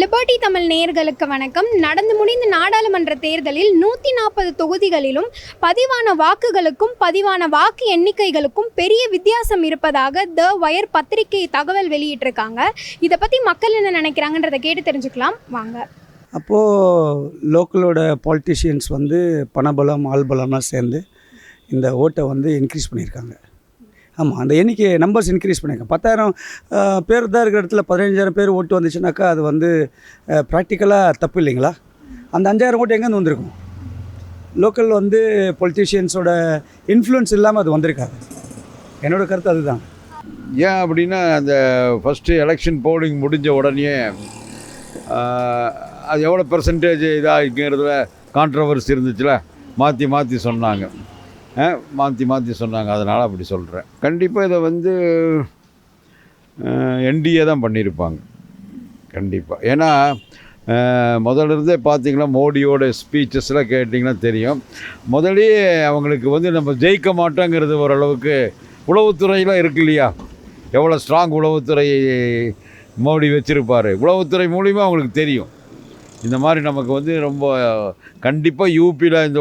Liberty Tamil நேயர்களுக்கு வணக்கம். நடந்து முடிந்த நாடாளுமன்ற தேர்தலில் நூற்றி நாற்பது தொகுதிகளிலும் பதிவான வாக்குகளுக்கும் பதிவான வாக்கு எண்ணிக்கைகளுக்கும் பெரிய வித்தியாசம் இருப்பதாக த வயர் பத்திரிகை தகவல் வெளியிட்டிருக்காங்க. இதை பற்றி மக்கள் என்ன நினைக்கிறாங்கன்றதை கேட்டு தெரிஞ்சுக்கலாம். வாங்க. அப்போது லோக்கலோட பாலிட்டிஷியன்ஸ் வந்து பணபலம் ஆள்பலம்லாம் சேர்ந்து இந்த ஓட்டை வந்து இன்க்ரீஸ் பண்ணியிருக்காங்க. ஆமாம் அந்த எண்ணிக்கை நம்பர்ஸ் இன்க்ரீஸ் பண்ணியிருக்காங்க. பத்தாயிரம் பேர் தான் இருக்கிற இடத்துல பதினஞ்சாயிரம் பேர் ஓட்டு வந்துச்சுனாக்கா அது வந்து ப்ராக்டிக்கலாக தப்பு இல்லைங்களா? அந்த அஞ்சாயிரம் ஓட்டு எங்கேருந்து வந்திருக்கும்? லோக்கல் வந்து பொலிட்டீஷியன்ஸோட இன்ஃப்ளூயன்ஸ் இல்லாமல் அது வந்திருக்காது. என்னோட கருத்து அதுதான். ஏன் அப்படின்னா அந்த ஃபஸ்ட்டு எலெக்ஷன் போலிங் முடிஞ்ச உடனே அது எவ்வளோ பெர்சன்டேஜ் இதாகிங்கிறதுல கான்ட்ரவர்சி இருந்துச்சுல மாற்றி மாற்றி சொன்னாங்க. மாற்றி மாற்றி சொன்னாங்க அதனால் அப்படி சொல்கிறேன் கண்டிப்பாக இதை வந்து என்டிஏ தான் பண்ணியிருப்பாங்க கண்டிப்பாக ஏன்னா முதல்ல இருந்தே பார்த்தீங்கன்னா மோடியோட ஸ்பீச்சஸ்லாம் கேட்டிங்கன்னா தெரியும். முதலே அவங்களுக்கு வந்து நம்ம ஜெயிக்க மாட்டோங்கிறது ஓரளவுக்கு உளவுத்துறையெலாம் இருக்கு இல்லையா? எவ்வளோ ஸ்ட்ராங் உளவுத்துறை மோடி வச்சுருப்பார். உளவுத்துறை மூலிமா அவங்களுக்கு தெரியும். இந்த மாதிரி நமக்கு வந்து ரொம்ப கண்டிப்பாக யூபியில் இந்த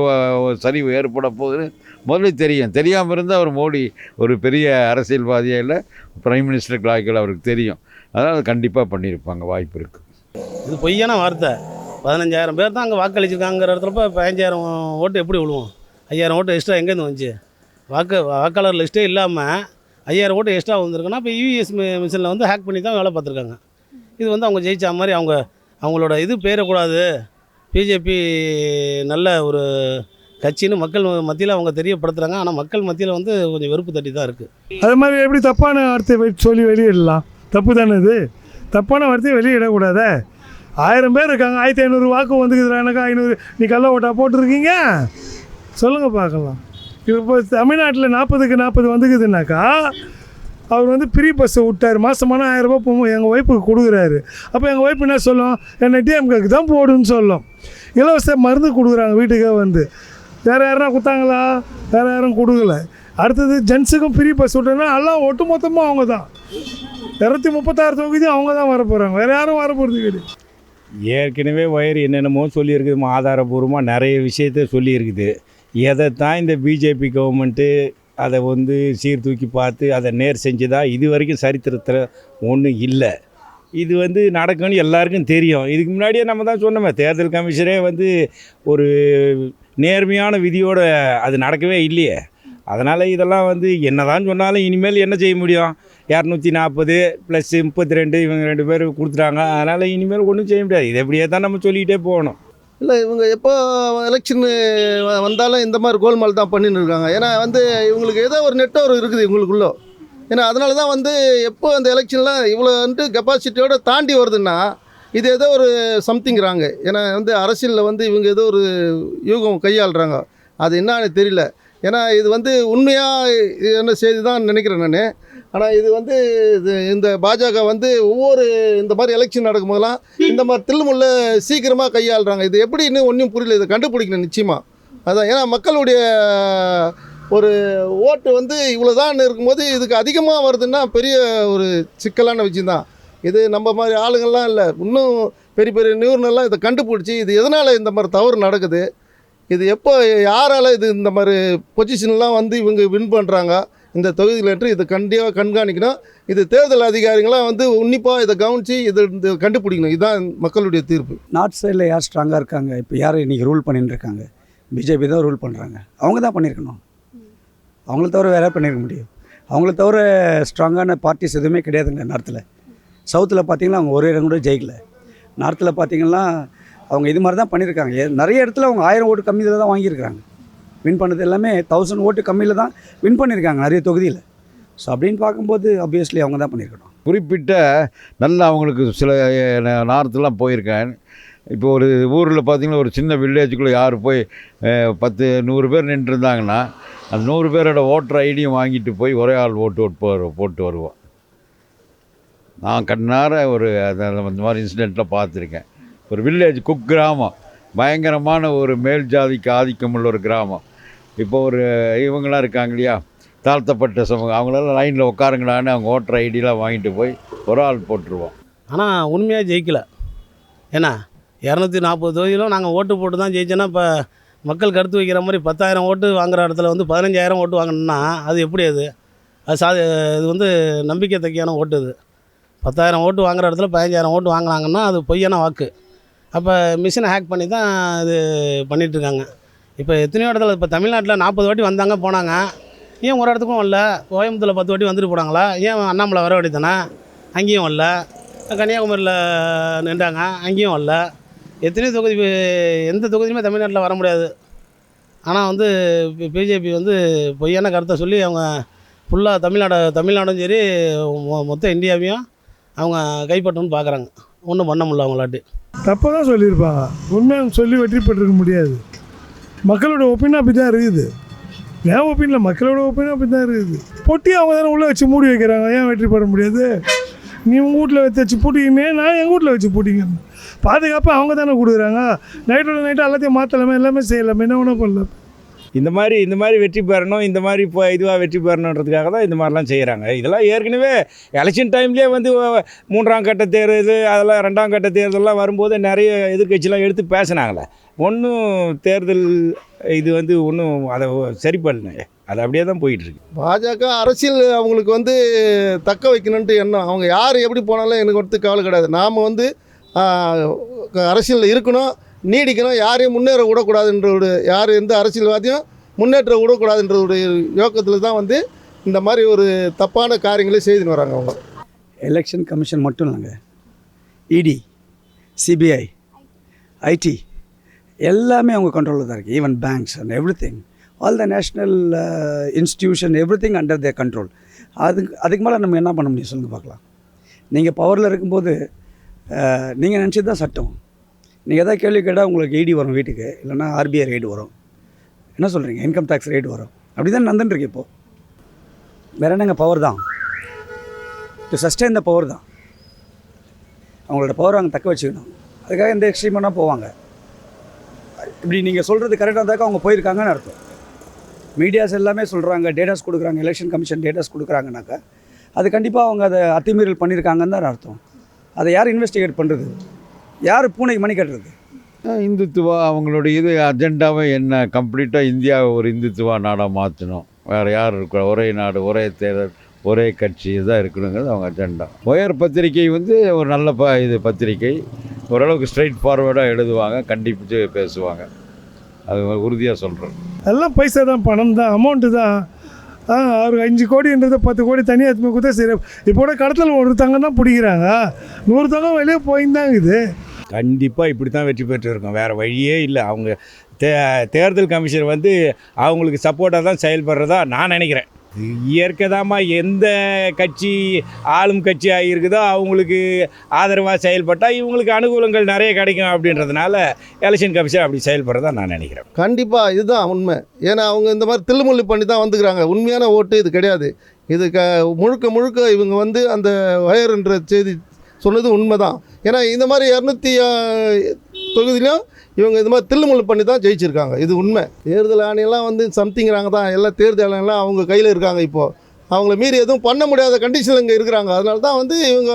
சரிவு ஏற்பட போகுதுன்னு முதல்ல தெரியும். தெரியாமல் இருந்தால் அவர் மோடி ஒரு பெரிய அரசியல்வாதியாக இல்லை பிரைம் மினிஸ்டர் கிளாய்கள் அவருக்கு தெரியும். அதனால் கண்டிப்பாக பண்ணியிருப்பாங்க வாய்ப்பு இருக்குது இது பொய்யான வார்த்தை. பதினஞ்சாயிரம் பேர் தான் அங்கே வாக்களிச்சிருக்காங்கிற இடத்துல இப்போ பதினஞ்சாயிரம் ஓட்டு எப்படி விழுவோம்? ஐயாயிரம் ஓட்டு எக்ஸ்ட்ரா எங்கேருந்து வந்துச்சு? வாக்கு வாக்காளர் லிஸ்ட்டே இல்லாமல் ஐயாயிரம் ஓட்டு எக்ஸ்ட்ரா வந்திருக்குன்னா இப்போ யூஎஸ் மிஷினில் வந்து ஹேக் பண்ணி தான் வேலை பார்த்துருக்காங்க. இது வந்து அவங்க ஜெயித்த மாதிரி அவங்க அவங்களோட இது பேரக்கூடாது. பிஜேபி நல்ல ஒரு கட்சின்னு மக்கள் மத்தியில் அவங்க தெரியப்படுத்துகிறாங்க ஆனால் மக்கள் மத்தியில் வந்து கொஞ்சம் வெறுப்பு தட்டி தான் இருக்குது அது மாதிரி எப்படி தப்பான வார்த்தை வெ- சொல்லி வெளியிடலாம்? தப்பு தானே இது? தப்பான வார்த்தையை வெளியிடக்கூடாதே? ஆயிரம் பேர் இருக்காங்க. ஆயிரத்தி ஐநூறு வாக்கு வந்துக்குதுடா ஐநூறு நீ கள்ள ஓட்டா போட்டிருக்கீங்க? சொல்லுங்கள் பார்க்கலாம். இப்போ தமிழ்நாட்டில் நாற்பதுக்கு நாற்பது வந்துக்குதுனாக்கா அவர் வந்து ஃப்ரீ பஸ்ஸை விட்டார். மாதமான ஆயிரரூபா போ எங்கள் ஒய்ஃபுக்கு கொடுக்குறாரு. அப்போ எங்கள் ஒய்ஃப் என்ன சொல்லும்? என்னை டிஎம்கேக்கு தான் போடுன்னு சொல்லும். இலவச மருந்து கொடுக்குறாங்க வீட்டுக்கே வந்து. வேறு யாருனா கொடுத்தாங்களா? வேறு யாரும் கொடுக்கல. அடுத்தது ஜென்ஸுக்கும் ஃப்ரீ பஸ் விட்டோன்னா எல்லாம் ஒட்டு மொத்தமாக அவங்க தான். இரநூத்தி முப்பத்தாறு தொகுதி அவங்க தான் வர போகிறாங்க வேறு யாரும் வர போகிறது கிடையாது. ஏற்கனவே ஒயர் என்னென்னமோ சொல்லியிருக்குதுமா ஆதாரபூர்வமாக நிறைய விஷயத்த சொல்லியிருக்குது. எதை தான் இந்த பிஜேபி கவர்மெண்ட்டு அதை வந்து சீர்தூக்கி பார்த்து அதை நேர் செஞ்சதா இது வரைக்கும் சரித்திரத்தில் ஒன்றும் இல்லை. இது வந்து நடக்கும்னு எல்லாருக்கும் தெரியும். இதுக்கு முன்னாடியே நம்ம தான் சொன்னோமே தேர்தல் கமிஷனே வந்து ஒரு நேர்மையான விதியோடு அது நடக்கவே இல்லையே. அதனால் இதெல்லாம் வந்து என்ன தான் சொன்னாலும் இனிமேல் என்ன செய்ய முடியும்? இரநூத்தி நாற்பது ப்ளஸ் முப்பத்தி ரெண்டு இவங்க ரெண்டு பேர் கொடுத்துட்டாங்க. அதனால் இனிமேல் ஒன்றும் செய்ய முடியாது. இது எப்படியே தான் நம்ம சொல்லிக்கிட்டே போகணும். இல்லை இவங்க எப்போ எலெக்ஷன் வந்தாலும் இந்த மாதிரி கோல்மால் தான் பண்ணின்னு இருக்காங்க. ஏன்னா வந்து இவங்களுக்கு ஏதோ ஒரு நெட்ஒர்க் இருக்குது இவங்களுக்குள்ள. ஏன்னா அதனால தான் வந்து எப்போ அந்த எலெக்ஷன்லாம் இவ்வளோ வந்து கெப்பாசிட்டியோடு தாண்டி வருதுன்னா இது ஏதோ ஒரு சம்திங்கிறாங்க ஏன்னா வந்து அரசியலில் வந்து இவங்க ஏதோ ஒரு யூகம் கையாளுறாங்க. அது என்னன்னு தெரியல. ஏன்னா இது வந்து உண்மையாக என்ன செய்தி தான் நினைக்கிறேன் நான். ஆனால் இது வந்து இது இந்த பாஜக வந்து ஒவ்வொரு இந்த மாதிரி எலெக்ஷன் நடக்கும்போதெல்லாம் இந்த மாதிரி தில்முள்ள சீக்கிரமாக கையாளுறாங்க. இது எப்படி இன்னும் ஒன்றும் புரியல. இதை கண்டுபிடிக்கணும் நிச்சயமாக அதான். ஏன்னா மக்களுடைய ஒரு ஓட்டு வந்து இவ்வளோதான் இருக்கும்போது இதுக்கு அதிகமாக வருதுன்னா பெரிய ஒரு சிக்கலான விஷயந்தான் இது நம்ம மாதிரி ஆளுங்கள்லாம் இல்லை. இன்னும் பெரிய பெரிய நிறுவனம்லாம் இதை கண்டுபிடிச்சி இது எதனால் இந்த மாதிரி தவறு நடக்குது? இது எப்போ யாரால் இது இந்த மாதிரி பொசிஷன்லாம் வந்து இவங்க வின் பண்ணுறாங்க இந்த தொகுதியில் என்று இதை கண்டிப்பாக கண்காணிக்கணும். இது தேர்தல் அதிகாரிகளாம் வந்து உன்னிப்பாக இதை கவனித்து இதை கண்டுபிடிக்கணும். இதுதான் மக்களுடைய தீர்ப்பு. நார்த் சைடில் யார் ஸ்ட்ராங்காக இருக்காங்க? இப்போ யார் இன்றைக்கி ரூல் பண்ணிட்டு இருக்காங்க? பிஜேபி தான் ரூல் பண்ணுறாங்க அவங்க தான் பண்ணியிருக்கணும் அவங்கள தவிர வேற பண்ணியிருக்க முடியும்? அவங்கள தவிர ஸ்ட்ராங்கான பார்ட்டிஸ் எதுவுமே கிடையாதுங்க நார்த்தில் சவுத்தில் பார்த்தீங்கன்னா அவங்க ஒரு இடம் கூட ஜெயிக்கல நார்த்தில் பார்த்தீங்கன்னா அவங்க இது மாதிரி தான் பண்ணியிருக்காங்க நிறைய இடத்துல அவங்க ஆயிரம் ஓட்டு கம்மியில் தான் வாங்கியிருக்காங்க வின் பண்ணது எல்லாமே தௌசண்ட் ஓட்டு கம்மியில் தான் வின் பண்ணியிருக்காங்க நிறைய தொகுதியில். ஸோ அப்படின்னு பார்க்கும்போது ஆப்வியஸ்லி அவங்க தான் பண்ணியிருக்கணும். குறிப்பிட்ட நல்லா அவங்களுக்கு சில நார்த்துலாம் போயிருக்கேன். இப்போ ஒரு ஊரில் பார்த்தீங்கன்னா ஒரு சின்ன வில்லேஜுக்குள்ளே யார் போய் பத்து நூறு பேர் நின்றுருந்தாங்கன்னா அந்த நூறு பேரோட ஓட்டர் ஐடியும் வாங்கிட்டு போய் ஒரே ஆள் ஓட்டு ஓட்டு போட்டு வருவோம். நான் கண்ணார ஒரு அந்த இந்த மாதிரி இன்சிடெண்ட்டில் பார்த்துருக்கேன். ஒரு வில்லேஜ் குக் கிராமம் பயங்கரமான ஒரு மேல் ஜாதிக்கு ஆதிக்கம் உள்ள ஒரு கிராமம். இப்போ ஒரு இவங்களாம் இருக்காங்க இல்லையா? தாழ்த்தப்பட்ட சமூகம். அவங்களெல்லாம் லைனில் உட்காருங்களான்னு அவங்க ஓட்டர் ஐடியெலாம் வாங்கிட்டு போய் ஒரு ஆள் போட்டுருவோம். ஆனால் உண்மையாக ஜெயிக்கல. ஏன்னா இரநூத்தி நாற்பது தொகுதியிலும் நாங்கள் ஓட்டு போட்டு தான் ஜெயிச்சோன்னா இப்போ மக்கள் கருத்து வைக்கிற மாதிரி பத்தாயிரம் ஓட்டு வாங்குகிற இடத்துல வந்து பதினஞ்சாயிரம் ஓட்டு வாங்கணும்னா அது எப்படி அது? அது சா இது வந்து நம்பிக்கை தக்கியான ஓட்டு அது. பத்தாயிரம் ஓட்டு வாங்குற இடத்துல பதினஞ்சாயிரம் ஓட்டு வாங்கினாங்கன்னா அது பொய்யான வாக்கு. அப்போ மிஷினை ஹேக் பண்ணி தான் இது பண்ணிகிட்ருக்காங்க இப்போ எத்தனையோ இடத்துல இப்போ தமிழ்நாட்டில் நாற்பது வாட்டி வந்தாங்க போனாங்க. ஏன் ஒரு இடத்துக்கும் வரல? கோயம்புத்தூரில் பத்து வாட்டி வந்துட்டு போனாங்களா? ஏன் அண்ணாமலை வர வேண்டியதானே அங்கேயும் வரல. கன்னியாகுமரியில் நின்றாங்க அங்கேயும் வரல. எத்தனையோ தொகுதி எந்த தொகுதியுமே தமிழ்நாட்டில் வர முடியாது. ஆனால் வந்து பிஜேபி வந்து பொய்யான கருத்தை சொல்லி அவங்க ஃபுல்லாக தமிழ்நாடு தமிழ்நாடும் சரி மொ- மொத்த இந்தியாவையும் அவங்க கைப்பற்றணும்னு பார்க்குறாங்க. ஒன்றும் பண்ண முடியல அவங்களாட்டி. தப்பாக தான் சொல்லியிருப்பாங்க உண்மையாக சொல்லி வெற்றி பெற்றிருக்க முடியாது. மக்களோட ஒப்பீனியன் அப்படி தான் இருக்குது. என் ஒப்பீனியில் மக்களோட ஒப்பீனியன் அப்படி தான் இருக்குது. பொட்டி அவங்க தானே உள்ளே வச்சு மூடி வைக்கிறாங்க. ஏன் வெற்றி பெற முடியாது? நீ உங்கள் வீட்டில் வச்சு வச்சு பூட்டிக்கினே நான் எங்கள் வீட்டில் வச்சு பூட்டிக்கணும் பாதுகாப்பு அவங்க தானே கொடுக்குறாங்க. நைட்டோட நைட்டு எல்லாத்தையும் மாற்றலாமே எல்லாமே செய்யலாமே. என்ன ஒன்றும் பண்ணல இந்த மாதிரி இந்த மாதிரி வெற்றி பெறணும் இந்த மாதிரி இப்போ இதுவாக வெற்றி பெறணுன்றதுக்காக தான் இந்த மாதிரிலாம் செய்கிறாங்க இதெல்லாம் ஏற்கனவே எலெக்ஷன் டைம்லேயே வந்து மூன்றாம் கட்ட தேர்தல் அதெல்லாம் ரெண்டாம் கட்ட தேர்தலெலாம் வரும்போது நிறைய எதிர்க்கட்சிலாம் எடுத்து பேசினாங்களே. ஒன்றும் தேர்தல் இது வந்து ஒன்றும் அதை சரி பண்ணல அது அப்படியே தான் போயிட்டுருக்கு பாஜக அரசியல் அவங்களுக்கு வந்து தக்க வைக்கணுன்ட்டு எண்ணம். அவங்க யார் எப்படி போனாலும் எனக்கு ஒருத்து கவலை கிடையாது. நாம் வந்து அரசியலில் இருக்கணும். நீடிக்கணும் யாரையும் முன்னேற விடக்கூடாதுன்ற யார் எந்த அரசியல்வாதியும் முன்னேற்ற விடக்கூடாதுன்ற யோக்கத்தில் தான் வந்து இந்த மாதிரி ஒரு தப்பான காரியங்களை செய்துன்னு வராங்க அவங்க. எலெக்ஷன் கமிஷன் மட்டும் இல்லைங்க. இடி சிபிஐ ஐடி எல்லாமே அவங்க கண்ட்ரோலில் தான் இருக்குது even banks and everything all the national institution everything under their control அதுக்கு அதுக்கு மேலே நம்ம என்ன பண்ண முடியும் சொல்லுங்கள் பார்க்கலாம். நீங்கள் பவரில் இருக்கும்போது uh, நீங்கள் நினச்சது தான் சட்டம். நீங்கள் எதாவது கேள்வி கேட்டால் உங்களுக்கு ஐடி வரும் வீட்டுக்கு இல்லைன்னா ஆர்பிஐ ரைடு வரும். என்ன சொல்கிறீங்க இன்கம் டேக்ஸ் ரைடு வரும். அப்படி தான் நடந்துட்டுருக்கு இப்போது வேறு என்னங்க? பவர் தான். டு சஸ்டெயின் த பவர் தான். அவங்களோட பவர் அவங்க தக்க வச்சுக்கணும். அதுக்காக எந்த எக்ஸ்ட்ரீமான போவாங்க. இப்படி நீங்கள் சொல்கிறது கரெக்டாக இருந்தாக்கா அவங்க போயிருக்காங்கன்னு அர்த்தம். மீடியாஸ் எல்லாமே சொல்கிறாங்க டேட்டாஸ் கொடுக்குறாங்க எலெக்ஷன் கமிஷன் டேட்டாஸ் கொடுக்குறாங்கனாக்கா அது கண்டிப்பாக அவங்க அதை அத்துமீறல் பண்ணியிருக்காங்கன்னு தான் அர்த்தம். அதை யார் இன்வெஸ்டிகேட் பண்ணுறது யார் பூனைக்கு மணி கட்டுறது? இந்துத்துவா அவங்களுடைய இது அஜெண்டாவே என்ன? கம்ப்ளீட்டாக இந்தியாவை ஒரு இந்துத்துவா நாடாக மாற்றணும் வேறு யார் இருக்கிற ஒரே நாடு ஒரே தேர்தல் ஒரே கட்சி இதுதான் இருக்கணுங்கிறது அவங்க அஜெண்டா. ஒயர் பத்திரிகை வந்து ஒரு நல்ல ப இது பத்திரிகை. ஓரளவுக்கு ஸ்ட்ரைட் ஃபார்வேர்டாக எழுதுவாங்க கண்டிப்பிட்டு பேசுவாங்க. அது உறுதியாக சொல்கிறேன் எல்லாம் பைசா தான் பணம் தான் அமௌண்ட்டு தான். ஆ ஒரு அஞ்சு கோடின்றது பத்து கோடி தனியாக எடுத்துமே கொடுத்தா சரி. இப்போ கூட கடத்தல் ஒருத்தங்க தான் பிடிக்கிறாங்க. நூறுத்தவங்க வெளியே போயிருந்தாங்க இது. கண்டிப்பாக இப்படி தான் வெற்றி பெற்றிருக்கோம். வேறு வழியே இல்லை. அவங்க தே தேர்தல் கமிஷன் வந்து அவங்களுக்கு சப்போர்ட்டாக தான் செயல்படுறதா நான் நினைக்கிறேன். இயற்கைதாம்மா எந்த கட்சி ஆளும் கட்சியாக இருக்குதோ அவங்களுக்கு ஆதரவாக செயல்பட்டால் இவங்களுக்கு அனுகூலங்கள் நிறைய கிடைக்கும் அப்படின்றதுனால எலெக்ஷன் கமிஷன் அப்படி செயல்படுறதா நான் நினைக்கிறேன். கண்டிப்பாக இதுதான் உண்மை. ஏன்னா அவங்க இந்த மாதிரி தில்லுமுள்ளு பண்ணி தான் வந்துக்கிறாங்க. உண்மையான ஓட்டு இது கிடையாது. இது க முழுக்க முழுக்க இவங்க வந்து அந்த வயர்ன்ற செய்தி சொன்னது உண்மை தான் ஏன்னா இந்த மாதிரி இரநூத்தி தொகுதியிலும் இவங்க இது மாதிரி தில்லுமுள்ளு பண்ணி தான் ஜெயிச்சிருக்காங்க. இது உண்மை. தேர்தல் ஆணையெல்லாம் வந்து சம்திங்கிறாங்க தான். எல்லாம் தேர்தல் ஆணையெல்லாம் அவங்க கையில் இருக்காங்க இப்போது அவங்கள மீறி எதுவும் பண்ண முடியாத கண்டிஷனில் இங்கே இருக்கிறாங்க. அதனால தான் வந்து இவங்க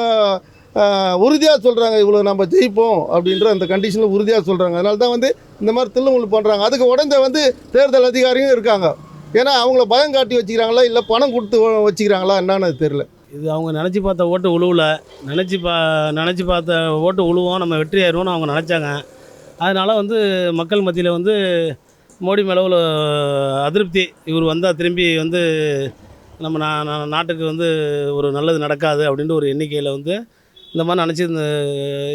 உறுதியாக சொல்கிறாங்க இவ்வளோ நம்ம ஜெயிப்போம் அப்படின்ற அந்த கண்டிஷனில் உறுதியாக சொல்கிறாங்க அதனால தான் வந்து இந்த மாதிரி தில்லுமுள்ளு பண்ணுறாங்க அதுக்கு உடந்த வந்து தேர்தல் அதிகாரியும் இருக்காங்க. ஏன்னா அவங்கள பயம் காட்டி வச்சுக்கிறாங்களா இல்லை பணம் கொடுத்து வச்சுக்கிறாங்களா என்னன்னு அது தெரில இது அவங்க நினச்சி பார்த்த ஓட்டு உழுவல. நினச்சி பா நினச்சி பார்த்த ஓட்டு உழுவோம் நம்ம வெற்றி ஆயிடுவோம்னு அவங்க நினச்சாங்க. அதனால் வந்து மக்கள் மத்தியில் வந்து மோடி மேலே அதிருப்தி. இவர் வந்தால் திரும்பி வந்து நம்ம நா நாட்டுக்கு வந்து ஒரு நல்லது நடக்காது அப்படின்ட்டு ஒரு எண்ணிக்கையில் வந்து இந்த மாதிரி நினச்சி இந்த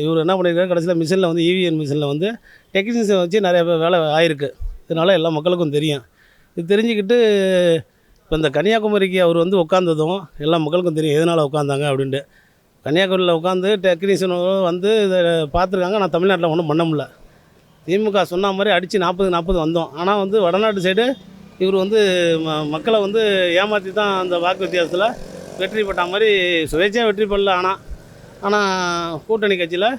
இவர் என்ன பண்ணியிருக்காரு கடைசியில் மிஷினில் வந்து இவிஎன் மிஷினில் வந்து டெக்னீஷியன் வச்சு நிறைய வேலை ஆயிருக்கு. இதனால் எல்லா மக்களுக்கும் தெரியும். இது தெரிஞ்சுக்கிட்டு இப்போ இந்த கன்னியாகுமரிக்கு அவர் வந்து உட்காந்ததும் எல்லா மக்களுக்கும் தெரியும் எதனால் உட்காந்தாங்க அப்படின்ட்டு. கன்னியாகுமரியில் உட்காந்து டெக்னீஷியன் வந்து இதை பார்த்துருக்காங்க. நான் தமிழ்நாட்டில் ஒன்றும் பண்ண முடியல. திமுக சொன்ன மாதிரி அடித்து நாற்பது நாற்பது வந்தோம். ஆனால் வந்து வடநாட்டு சைடு இவர் வந்து ம மக்களை வந்து ஏமாற்றி தான் அந்த வாக்கு வித்தியாசத்தில் வெற்றி பெற்ற மாதிரி சுயேட்சையாக வெற்றி பெறல. ஆனால் ஆனால் கூட்டணி கட்சியில்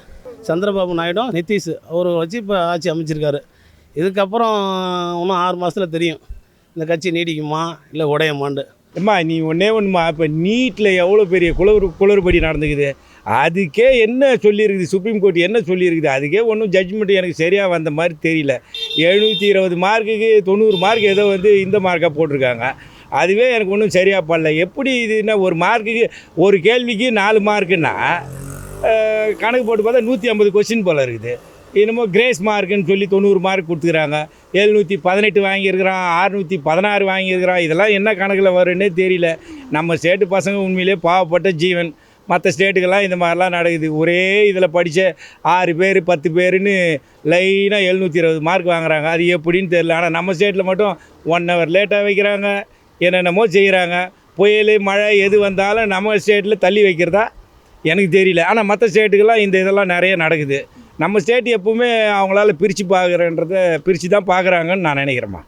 சந்திரபாபு நாயுடும் நிதிஷ் அவர் வச்சு இப்போ ஆட்சி அமைச்சிருக்காரு. இதுக்கப்புறம் இன்னும் ஆறு மாதத்தில் தெரியும். இந்த கட்சி நீடிக்குமா இல்லை உடையுமாண்டு. அம்மா நீ ஒன்றே ஒன்றுமா இப்போ நீட்டில் எவ்வளோ பெரிய குளறு குளறுபடி நடந்துக்குது? அதுக்கே என்ன சொல்லியிருக்குது? சுப்ரீம் கோர்ட் என்ன சொல்லியிருக்குது? அதுக்கே ஒன்றும் ஜட்ஜ்மெண்ட் எனக்கு சரியாக வந்த மாதிரி தெரியல. எழுநூற்றி இருபது மார்க்குக்கு தொண்ணூறு மார்க் ஏதோ வந்து இந்த மார்க்காக போட்டிருக்காங்க. அதுவே எனக்கு ஒன்றும் சரியாக படல. எப்படி இதுன்னா ஒரு மார்க்குக்கு ஒரு கேள்விக்கு நாலு மார்க்குன்னா கணக்கு போட்டு பார்த்தா நூற்றி ஐம்பது கொஸ்டின் போல் இருக்குது. என்னமோ கிரேஸ் மார்க்குன்னு சொல்லி தொண்ணூறு மார்க் கொடுத்துக்கிறாங்க. எழுநூற்றி பதினெட்டு வாங்கியிருக்கிறான் அறுநூற்றி பதினாறு வாங்கியிருக்கிறான். இதெல்லாம் என்ன கணக்கில் வரும்னே தெரியல. நம்ம ஸ்டேட்டு பசங்க உண்மையிலே பாவப்பட்ட ஜீவன். மற்ற ஸ்டேட்டுக்கெல்லாம் இந்த மாதிரிலாம் நடக்குது. ஒரே இதில் படித்த ஆறு பேர் பத்து பேருன்னு லைனாக எழுநூற்றி இருபது மார்க் வாங்குறாங்க. அது எப்படின்னு தெரியல. ஆனால் நம்ம ஸ்டேட்டில் மட்டும் ஒன் ஹவர் லேட்டாக வைக்கிறாங்க. என்னென்னமோ செய்கிறாங்க புயல் மழை எது வந்தாலும் நம்ம ஸ்டேட்டில் தள்ளி வைக்கிறதா? எனக்கு தெரியல. ஆனால் மற்ற ஸ்டேட்டுக்கெல்லாம் இந்த இதெல்லாம் நிறைய நடக்குது. நம்ம ஸ்டேட் எப்பவுமே அவங்களால பிரித்து பார்க்குறன்றத பிரித்து தான் பார்க்குறாங்கன்னு நான் நினைக்கிறேம்மா.